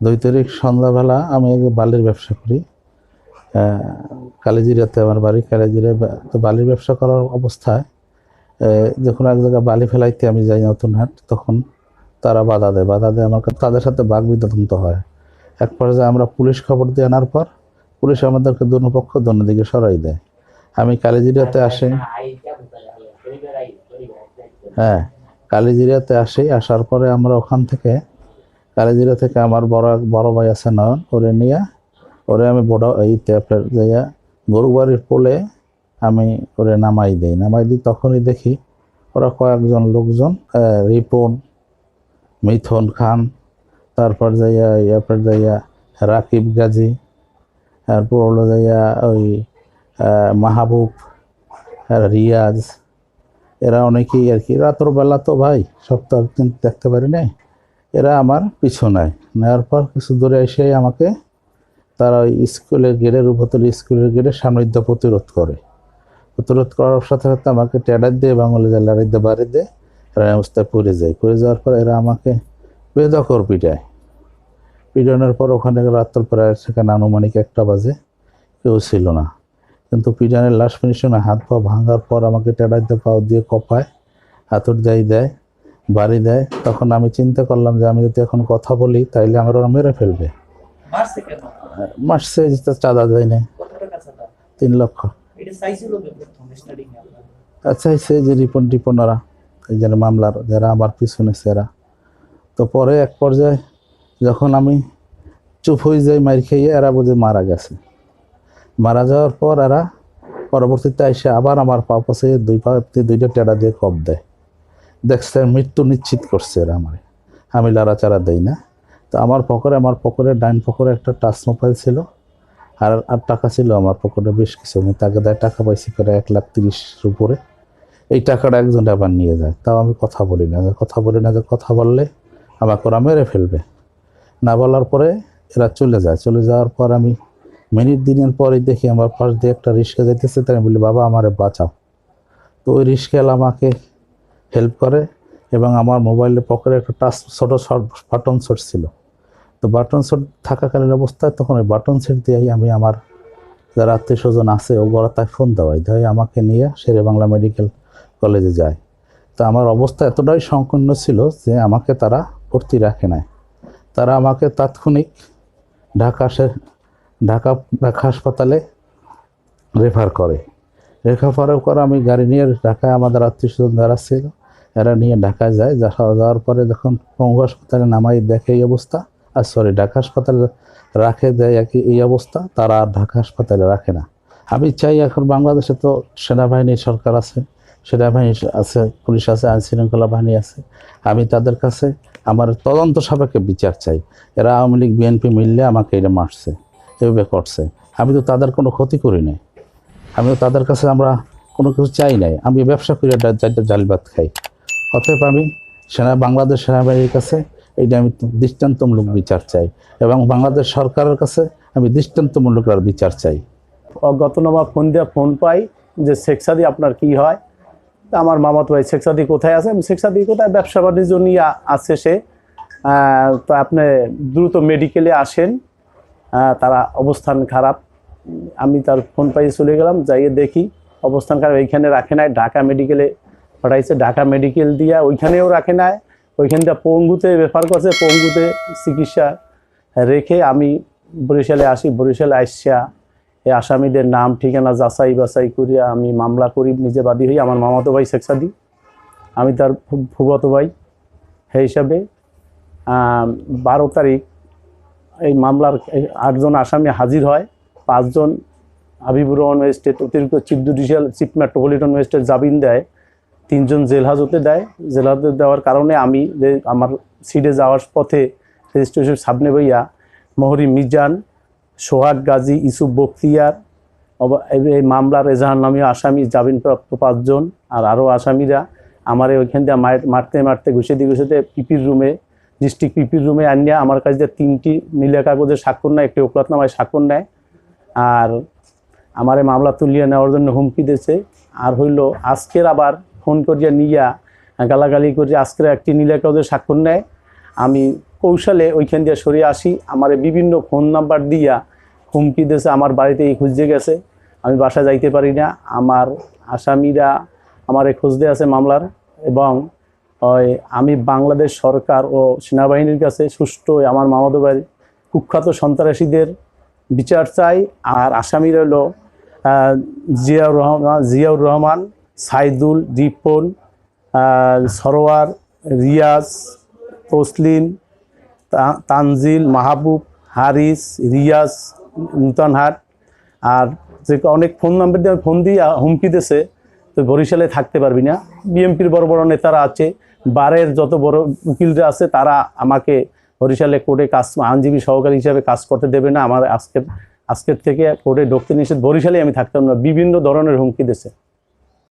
দুই তারিখ সন্ধ্যাবেলা আমি বালির ব্যবসা করি। কালিজিরাতে আমার বাড়ি, কালিজিরা তো বালির ব্যবসা করার অবস্থায় যখন এক জায়গায় বালি ফেলাইতে আমি যাই নতুন হাট, তখন তারা বাধা দেয়। বাধা দেয় আমার তাদের সাথে বাঘ বিতন্ত হয়। এক পর্যায়ে আমরা পুলিশ খবর দিয়ে আনার পর পুলিশ আমাদেরকে দুনো পক্ষ দোনো দিকে সরাই দেয়। আমি কালিজিরাতে আসি। হ্যাঁ কালিজিরাতে আসি, আসার পরে আমরা ওখান থেকে কালিজিরা থেকে আমার বড় বড় ভাই আছে নয়ন ওরে নিয়ে, ওরে আমি বড় এইতে আপনার যাইয়া গরুবাড়ির পোলে আমি ওরে নামাই দিই। নামাই দিই তখনই দেখি ওরা কয়েকজন লোকজন রিপন, মিথুন খান, তারপর যাইয়া ইয়ারপর যাইয়া রাকিব গাজী, তারপর হলো যাইয়া ওই মাহবুব রিয়াজ, এরা অনেকেই আর কি। রাতের বেলা তো ভাই আর কিন্তু দেখতে পারি নাই? এরা আমার পিছু নেয় নেওয়ার পর কিছু দূরে এসে আমাকে তারা ওই স্কুলের গেটের উপর স্কুলের গেটের সান্নিধ্য প্রতিরোধ করে। প্রতিরোধ করার সাথে সাথে আমাকে টেডার দিয়ে বাঙালি লড়াই দিয়ে বাড়ি দিয়ে এরা অবস্থায় পড়ে যায়। পড়ে যাওয়ার পর এরা আমাকে বেদকর পিটায়। পিটানোর পর ওখানে রাত্র প্রায় সেখানে আনুমানিক একটা বাজে, কেউ ছিল না। কিন্তু পিটানের লাশ ফিনিশনে হাত পা ভাঙার পর আমাকে টেডার দিয়ে পাও দিয়ে কপায় হাতুর দেয় দেয়। বাড়ি দেয় তখন আমি চিন্তা করলাম যে আমি যদি এখন কথা বলি তাইলে আমার ওরা মেরে ফেলবে। মাসে চাঁদা দেয় না তিন লক্ষ। আচ্ছা সে যে রিপন টিপন ওরা এই যে মামলার যারা আমার পিছনে সেরা তো পরে এক পর্যায়ে যখন আমি চুপ হয়ে যাই মার খেয়ে এরা বুঝে মারা গেছে। মারা যাওয়ার পর এরা পরবর্তীতে এসে আবার আমার পা পাশে দুই পা দুইটা টেড়া দিয়ে কপ দেয়। দেখছে, মৃত্যু নিশ্চিত করছে এরা আমার। আমি লাড়াচাড়া দেই না। তো আমার পকেটে আমার পকেটে, ডাইন পকেটে একটা টাচ মোবাইল ছিল। আর আর টাকা ছিল আমার পকেটে বেশ কিছু। আমি তাকে দেয় টাকা পাইছি করে এক লাখ তিরিশের উপরে। এই টাকাটা একজন আবার নিয়ে যায়। তাও আমি কথা বলি না। কথা বলি না যে কথা বললে আমাকে ওরা মেরে ফেলবে। না বলার পরে এরা চলে যায়। চলে যাওয়ার পর আমি মিনিট দিনের পরে দেখি আমার পাশ দিয়ে একটা রিক্সা যাইতেছে। তাই আমি বলি, বাবা, আমারে বাঁচাও। তো ওই রিক্সাওয়ালা আমাকে হেল্প করে এবং আমার মোবাইলের পকেটে একটা টাচ ছোটো বাটন শট ছিল। তো বাটন শট থাকাকালীন অবস্থায় তখন ওই বাটন সেট দিয়েই আমি আমার যারা আত্মীয় স্বজন আছে ওগুলো তাই ফোন দেওয়াই। দেয় আমাকে নিয়ে শেরে বাংলা মেডিকেল কলেজে যায়। তো আমার অবস্থা এতটাই সংকীর্ণ ছিল যে আমাকে তারা ভর্তি রাখে নাই। তারা আমাকে তাৎক্ষণিক ঢাকা ঢাকা ঢাকা হাসপাতালে রেফার করে। রেফার করে আমি গাড়ি নিয়ে ঢাকায় আমাদের আত্মীয় স্বজন যারা ছিল এরা নিয়ে ঢাকায় যায় যাওয়ার পরে যখন পঙ্গু হাসপাতালে নামাই দেখে এই অবস্থা। আর সরি ঢাকা হাসপাতালে রাখে দেয় একই এই অবস্থা, তারা আর ঢাকা হাসপাতালে রাখে না। আমি চাই এখন বাংলাদেশে তো সেনাবাহিনীর সরকার আছে, সেনাবাহিনী আছে, পুলিশ আছে, আইন শৃঙ্খলা বাহিনী আছে। আমি তাদের কাছে আমার তদন্ত সাপেক্ষে বিচার চাই। এরা আওয়ামী লীগ বিএনপি মিললে আমাকে এটা মারছে, এভাবে করছে। আমি তো তাদের কোনো ক্ষতি করি নাই। আমি তো তাদের কাছে আমরা কোনো কিছু চাই নাই। আমি ব্যবসা করে চারটা জালবাত খাই। অতএব আমি সেনা, বাংলাদেশ সেনাবাহিনীর কাছে এইটা আমি দৃষ্টান্তমূলক বিচার চাই এবং বাংলাদেশ সরকারের কাছে আমি দৃষ্টান্তমূলক বিচার চাই। অজ্ঞাতনামা ফোন দিয়ে ফোন পাই যে শেখ সাদি, আপনার কি হয়? আমার মামাতো ভাই, শেখ সাদি কোথায় আছে? আমি শেখ সাদি কোথায়? ব্যবসা বাণিজ্য নিয়ে আছে সে। তো আপনি দ্রুত মেডিকেলে আসেন। তারা অবস্থান খারাপ। আমি তার ফোন পাইয়ে চলে গেলাম, যাইয়ে দেখি অবস্থান খারাপ। এইখানে রাখে নাই, ঢাকা মেডিকেলে পাঠাইছে, ঢাকা মেডিকেল দিয়া ওইখানেও রাখে নাই। ওইখান দিয়ে পঙ্গুতে রেফার করছে, পঙ্গুতে চিকিৎসা রেখে আমি বরিশালে আসি। বরিশালে আসছা এই আসামিদের নাম, ঠিকানা যাচাই বাছাই করিয়া আমি মামলা করি, নিজে বাদী হই। আমার মামাতো ভাই শেখ সাদি আমি তার ফুফাতো ভাই সেই হিসাবে বারো তারিখ এই মামলার আটজন আসামি হাজির হয়। পাঁচজন হাবিবুর রহমান ম্যাজিস্ট্রেট অতিরিক্ত chief judicial, chief metropolitan magistrate জামিন দেয়। তিনজন জেল হাজতে দেয়। জেল হাজতে দেওয়ার কারণে আমি যে আমার সিটে যাওয়ার পথে রেজিস্ট্রেশন সামনে বইয়া মহরি মিজান, সোহাগ গাজী ইসুফ বখতিয়ার এই- মামলার এজাহার নামীয় আসামি জামিনপ্রাপ্ত পাঁচজন আর আরও আসামিরা আমার ওইখান দিয়ে মার- মারতে মারতে ঘুষে দিয়ে ঘুষেতে পিপির রুমে, ডিস্ট্রিক্ট পিপির রুমে আনিয়া আমার কাছে দিয়ে তিনটি নীলা কাগজের স্বাক্ষর নেয়, একটি ওকলাতনামায় স্বাক্ষর নেয় আর আমার মামলা তুলিয়ে নেওয়ার জন্য হুমকি দিয়েছে। আর হইল আজকের আবার ফোন করিয়া নিয়া গালাগালি করে, আজকের একটি নীলা কাগজের স্বাক্ষর নেয়। আমি কৌশলে ওইখান দিয়ে সরিয়ে আসি, আমার বিভিন্ন ফোন নাম্বার দিয়া হুমকি দিয়েছে, আমার বাড়িতে এই খুঁজতে গেছে। আমি বাসা যাইতে পারি না, আমার আসামিরা আমারে খুঁজতে আছে মামলার এবং আমি বাংলাদেশ সরকার ও সেনাবাহিনীর কাছে সুষ্ঠু আমার মামাতো কুখ্যাত সন্ত্রাসীদের বিচার চাই। আর আসামিরা হলো জিয়াউর রহমান জিয়াউর রহমান সাইদুল, রিপন সরোয়ার, রিয়াজ তসলিম তা- তানজিল, মাহবুব, হারিস, রিয়াজ নূতনহাট আর যে অনেক ফোন নাম্বার দিয়ে ফোন দিয়ে হুমকি দিয়েছে, তো বরিশালে থাকতে পারবি না। বিএমপির বড় বড় নেতারা আছে, বারের যত বড় উকিলরা আছে, তারা আমাকে বরিশালে কোর্টে কাজ, আইনজীবী সহকারী হিসাবে কাজ করতে দেবে না। আমার আজকের আজকের থেকে কোর্টে ঢুকতে নিষেধ। বরিশালে আমি থাকতাম না। বিভিন্ন ধরনের হুমকি দিয়েছে।